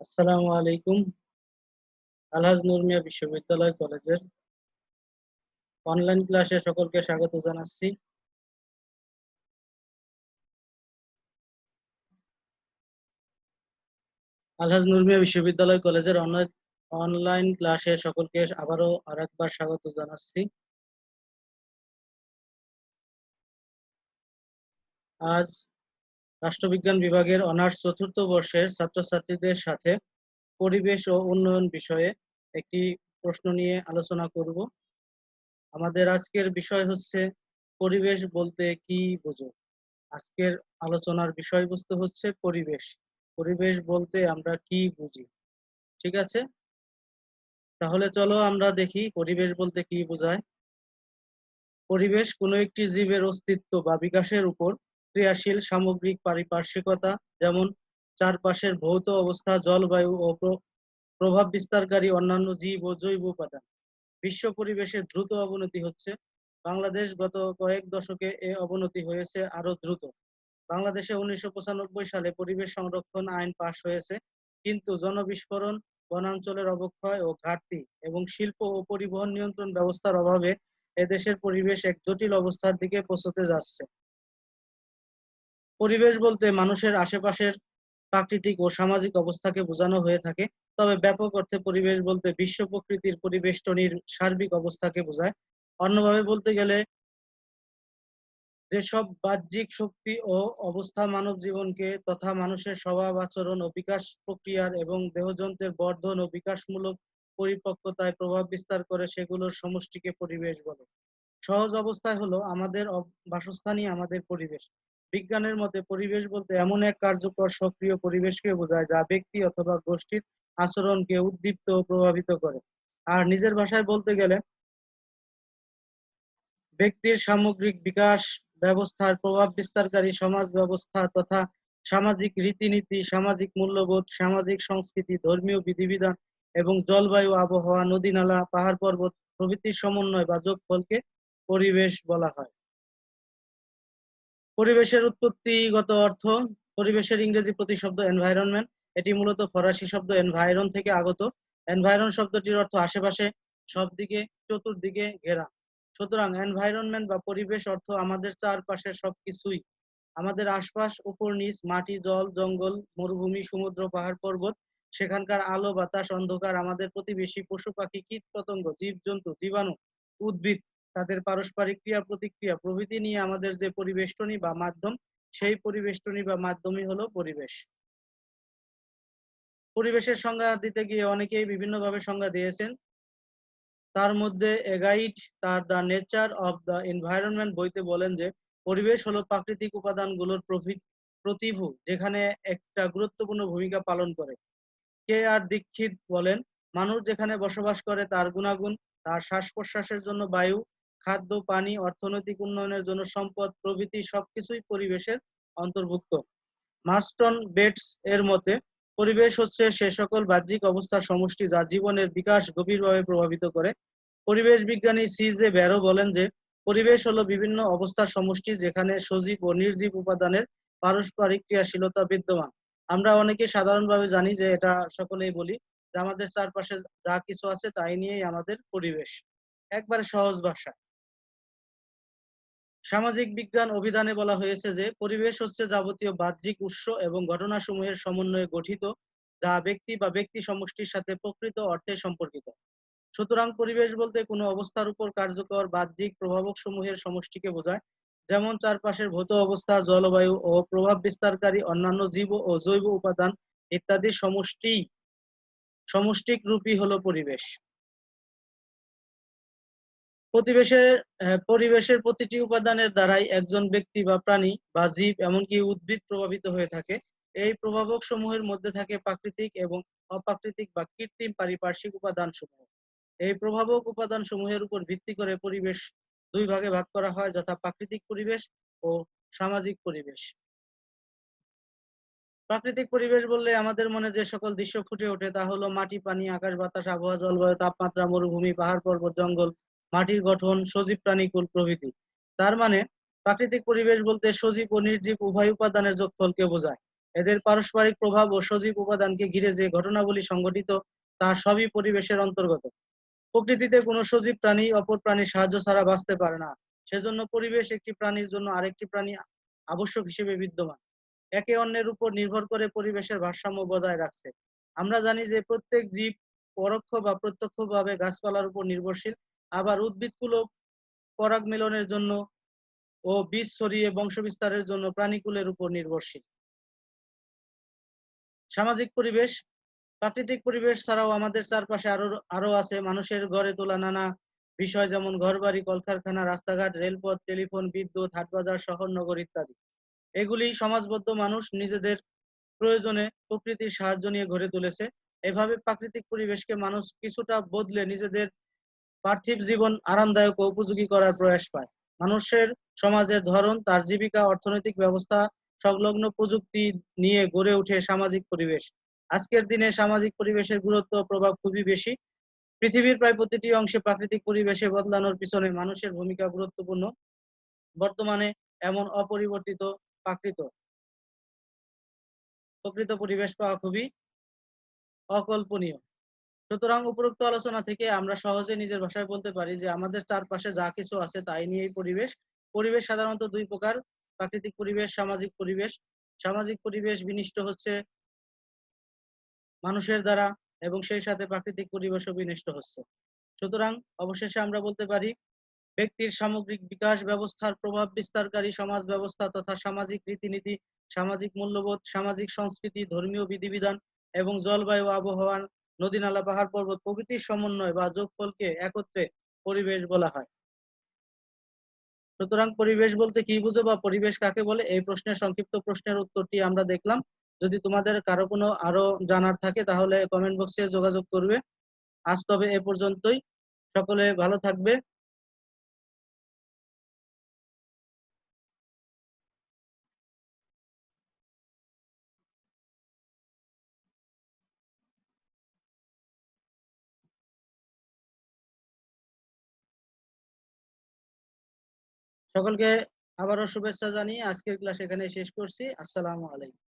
আসসালামু আলাইকুম। আলহাজ নূর মিয়া বিশ্ববিদ্যালয় কলেজের অনলাইন ক্লাসে সকলকে স্বাগত জানাচ্ছি। আলহাজ নূর মিয়া বিশ্ববিদ্যালয় কলেজের অনলাইন ক্লাসে সকলকে আবারও আরেকবার স্বাগত জানাচ্ছি। আজ রাষ্ট্রবিজ্ঞান বিভাগের অনার্স চতুর্থ বর্ষের ছাত্রছাত্রীদের সাথে পরিবেশ ও উন্নয়ন বিষয়ে একটি প্রশ্ন নিয়ে আলোচনা করব। আমাদের আজকের বিষয় হচ্ছে, পরিবেশ বলতে কি বোঝো? আজকের আলোচনার বিষয়বস্তু হচ্ছে পরিবেশ। পরিবেশ বলতে আমরা কি বুঝি? ঠিক আছে? তাহলে চলো আমরা দেখি পরিবেশ বলতে কি বোঝায়। পরিবেশ কোনো একটি জীবের অস্তিত্ব বা বিকাশের উপর ক্রিয়াশীল সামগ্রিক পারিপার্শ্বিকতা, যেমন চারপাশের ভৌত অবস্থা, জলবায়ু ও প্রভাব বিস্তারকারী অন্যান্য জীব ও জৈব উপাদান। বিশ্ব পরিবেশের দ্রুত অবনতি হচ্ছে। বাংলাদেশ গত কয়েক দশকে এ অবনতি হয়েছে আরও দ্রুত। বাংলাদেশে উনিশশো পঁচানব্বই সালে পরিবেশ সংরক্ষণ আইন পাশ হয়েছে, কিন্তু জনবিস্ফোরণ, বনাঞ্চলের অবক্ষয় ও ঘাটতি এবং শিল্প ও পরিবহন নিয়ন্ত্রণ ব্যবস্থার অভাবে এদেশের পরিবেশ এক জটিল অবস্থার দিকে পৌঁছতে যাচ্ছে। পরিবেশ বলতে মানুষের আশেপাশের প্রাকৃতিক ও সামাজিক অবস্থাকে বোঝানো হয়ে থাকে। তবে ব্যাপক অর্থে পরিবেশ বলতে বিশ্ব প্রকৃতির পরিবেষ্টনীর সার্বিক অবস্থাকে বোঝায়। অন্যভাবে বলতে গেলে যেসব বাহ্যিক শক্তি ও অবস্থা মানব জীবনকে তথা মানুষের স্বভাব, আচরণ ও বিকাশ প্রক্রিয়ার এবং দেহযন্ত্রের বর্ধন ও বিকাশমূলক পরিপক্কতায় প্রভাব বিস্তার করে সেগুলোর সমষ্টিকে পরিবেশ বলে। সহজ অবস্থায় হলো আমাদের বাসস্থানই আমাদের পরিবেশ। বিজ্ঞানের মতে পরিবেশ বলতে এমন এক কার্যকর সক্রিয় পরিবেশকে বোঝায় যা ব্যক্তি অথবা গোষ্ঠীর আচরণকে উদ্দীপ্ত ও প্রভাবিত করে। আর নিজের ভাষায় বলতে গেলে, ব্যক্তির সামগ্রিক বিকাশ ব্যবস্থার প্রভাব বিস্তারকারী সমাজ ব্যবস্থা তথা সামাজিক রীতিনীতি, সামাজিক মূল্যবোধ, সামাজিক সংস্কৃতি, ধর্মীয় বিধিবিধান এবং জলবায়ু, আবহাওয়া নদী নালা পাহাড় পর্বত প্রভৃতির সমন্বয় বা যোগফলকে পরিবেশ বলা হয়। পরিবেশের উৎপত্তিগত অর্থ, পরিবেশের ইংরেজি প্রতিশব্দ এনভায়রনমেন্ট এটি মূলত ফরাসি শব্দ এনভায়রন থেকে আগত। এনভায়রন শব্দটির অর্থ আশেপাশে, সব দিকে, চতুর্দিকে ঘেরা। সুতরাং এনভায়রনমেন্ট বা পরিবেশ অর্থ আমাদের চারপাশের সবকিছুই। আমাদের আশপাশ, উপর নিচ, মাটি, জল, জঙ্গল, মরুভূমি, সমুদ্র, পাহাড়, পর্বত, সেখানকার আলো, বাতাস, অন্ধকার, আমাদের প্রতিবেশী পশু পাখি কীট পতঙ্গ জীবজন্তু, জীবাণু, উদ্ভিদ। তাদের পারস্পরিক ক্রিয়া প্রতিক্রিয়া প্রভৃতি নিয়ে আমাদের যে পরিবেষ্টনী বা মাধ্যম, সেই পরিবেষ্টনী বা মাধ্যমই হলো পরিবেশ। পরিবেশের সংজ্ঞা দিতে গিয়ে অনেকেই বিভিন্নভাবে সংজ্ঞা দিয়েছেন। তার মধ্যে এগাইড তার the nature of the environment বইতে বলেন যে, পরিবেশ হলো প্রাকৃতিক উপাদানগুলোর প্রতিভু যেখানে একটা গুরুত্বপূর্ণ ভূমিকা পালন করে। কে আর দীক্ষিত বলেন, মানুষ যেখানে বসবাস করে তার গুণাগুণ, তার শ্বাস প্রশ্বাসের জন্য বায়ু খাদ্য, পানি, অর্থনৈতিক উন্নয়নের জন্য সম্পদ, প্রভৃতি সবকিছুই পরিবেশের অন্তর্ভুক্ত। মাস্টন বেটস এর মতে, পরিবেশ হচ্ছে সে সকল বাহ্যিক অবস্থার সমষ্টি যা জীবনের বিকাশ গভীরভাবে প্রভাবিত করে। পরিবেশ বিজ্ঞানী সি জে ব্যারো বলেন যে, পরিবেশ হলো বিভিন্ন অবস্থার সমষ্টি যেখানে সজীব ও নির্জীব উপাদানের পারস্পরিক ক্রিয়াশীলতা বিদ্যমান। আমরা অনেকে সাধারণভাবে জানি যে এটা সকলেই বলি যে আমাদের চারপাশে যা কিছু আছে তাই নিয়েই আমাদের পরিবেশ। একবারে সহজ ভাষা সামাজিক বিজ্ঞান অভিধানে বলা হয়েছে যে, পরিবেশ হচ্ছে যাবতীয় বাহ্যিক উৎস এবং ঘটনাসমূহের সমন্বয়ে গঠিত, যা ব্যক্তি বা ব্যক্তি সমষ্টির সাথে প্রকৃত অর্থে সম্পর্কিত। সুতরাং পরিবেশ বলতে কোনো অবস্থার উপর কার্যকর বাহ্যিক প্রভাবক সমূহের সমষ্টিকে বোঝায়, যেমন চারপাশের ভৌত অবস্থা, জলবায়ু ও প্রভাব বিস্তারকারী অন্যান্য জীব ও জৈব উপাদান ইত্যাদি সমষ্টি, সমষ্টিক রূপই হলো পরিবেশ। প্রতিবেশের পরিবেশের প্রতিটি উপাদানের দ্বারাই একজন ব্যক্তি বা প্রাণী বা জীব এমনকি উদ্ভিদ প্রভাবিত হয়ে থাকে। এই প্রভাবক সমূহের মধ্যে থাকে প্রাকৃতিক এবং অপ্রাকৃতিক বা কৃত্রিম পারিপার্শ্বিক উপাদান সমূহ এই প্রভাবক উপাদান সমূহের উপর ভিত্তি করে পরিবেশ দুই ভাগে ভাগ করা হয়, যথা প্রাকৃতিক পরিবেশ ও সামাজিক পরিবেশ। প্রাকৃতিক পরিবেশ বললে আমাদের মনে যে সকল দৃশ্য ফুটে ওঠে তা হলো মাটি, পানি, আকাশ, বাতাস, আবহাওয়া, জলবায়ু, তাপমাত্রা, মরুভূমি, পাহাড়, পর্বত, জঙ্গল মাটির গঠন, সজীব প্রাণীকুল প্রভৃতি। তার মানে প্রাকৃতিক পরিবেশ বলতে সজীব ও নির্জীব উভয় উপাদানের যোগফলকে বোঝায়। এদের পারস্পরিক প্রভাব ও সজীব উপাদানকে ঘিরে যে ঘটনাবলী সংঘটিত, তা সবই পরিবেশের অন্তর্গত। প্রকৃতিতে কোনো সজীব প্রাণী অপর প্রাণীর সাহায্য ছাড়া বাঁচতে পারে না। সেজন্য পরিবেশ একটি প্রাণীর জন্য আরেকটি প্রাণী আবশ্যক হিসেবে বিদ্যমান। একে অন্যের উপর নির্ভর করে পরিবেশের ভারসাম্য বজায় রাখছে। আমরা জানি যে প্রত্যেক জীব পরোক্ষ বা প্রত্যক্ষভাবে গাছপালার উপর নির্ভরশীল। আবার উদ্ভিদকুলো পরাগ মিলনের জন্য ও বীজ ছড়িয়ে বংশবিস্তারের জন্য প্রাণীকুলের উপর নির্ভরশীল। সামাজিক পরিবেশ, প্রাকৃতিক পরিবেশ ছাড়াও আমাদের চারপাশে আরও আরও আছে। মানুষের গড়ে তোলা নানা বিষয় যেমন ঘরবাড়ি, কলকারখানা, রাস্তাঘাট, রেলপথ, টেলিফোন, বিদ্যুৎ, হাটবাজার, শহর, নগর ইত্যাদি। এগুলি সমাজবদ্ধ মানুষ নিজেদের প্রয়োজনে প্রকৃতির সাহায্য নিয়ে গড়ে তুলেছে। এভাবে প্রাকৃতিক পরিবেশকে মানুষ কিছুটা বদলে নিজেদের পার্থিব জীবন আরামদায়ক ও উপযোগী করার প্রয়াস পায়। মানুষের সমাজের ধরন, তার জীবিকা, অর্থনৈতিক ব্যবস্থা, সংলগ্ন প্রযুক্তি নিয়ে গড়ে ওঠে সামাজিক পরিবেশ। আজকের দিনে সামাজিক পরিবেশের গুরুত্ব প্রভাব খুবই বেশি। পৃথিবীর প্রায় প্রতিটি অংশে প্রাকৃতিক পরিবেশে বদলানোর পিছনে মানুষের ভূমিকা গুরুত্বপূর্ণ। বর্তমানে এমন অপরিবর্তিত, প্রাকৃত, প্রকৃত পরিবেশ পাওয়া খুবই অকল্পনীয়। সুতরাং উপরোক্ত আলোচনা থেকে আমরা সহজে নিজের ভাষায় বলতে পারি যে আমাদের চারপাশে যা কিছু আছে তাই নিয়েই পরিবেশ। পরিবেশ সাধারণত দুই প্রকার, প্রাকৃতিক পরিবেশ, সামাজিক পরিবেশ। সামাজিক পরিবেশ বিনিষ্ট হচ্ছে মানুষের দ্বারা এবং সেই সাথে প্রাকৃতিক পরিবেশও বিনষ্ট হচ্ছে। সুতরাং অবশেষে আমরা বলতে পারি, ব্যক্তির সামগ্রিক বিকাশ ব্যবস্থার প্রভাব বিস্তারকারী সমাজ ব্যবস্থা তথা সামাজিক রীতিনীতি, সামাজিক মূল্যবোধ, সামাজিক সংস্কৃতি, ধর্মীয় বিধিবিধান এবং জলবায়ু আবহাওয়া নদী, নালা, পাহাড়, পর্বত প্রকৃতির সমন্বয় বা যোগফলকে একত্রে পরিবেশ বলা হয়। সুতরাং পরিবেশ বলতে কি বুঝো বা পরিবেশ কাকে বলে? এই প্রশ্নের সংক্ষিপ্ত প্রশ্নের উত্তরটি আমরা দেখলাম। যদি তোমাদের কারও কোনো আরও জানার থাকে, তাহলে কমেন্ট বক্সে যোগাযোগ করবে। আজ তবে এ পর্যন্তই। সকলে ভালো থাকবে। সকলকে আবারও শুভেচ্ছা জানিয়ে আজকের ক্লাস এখানে শেষ করছি। আসসালামু আলাইকুম।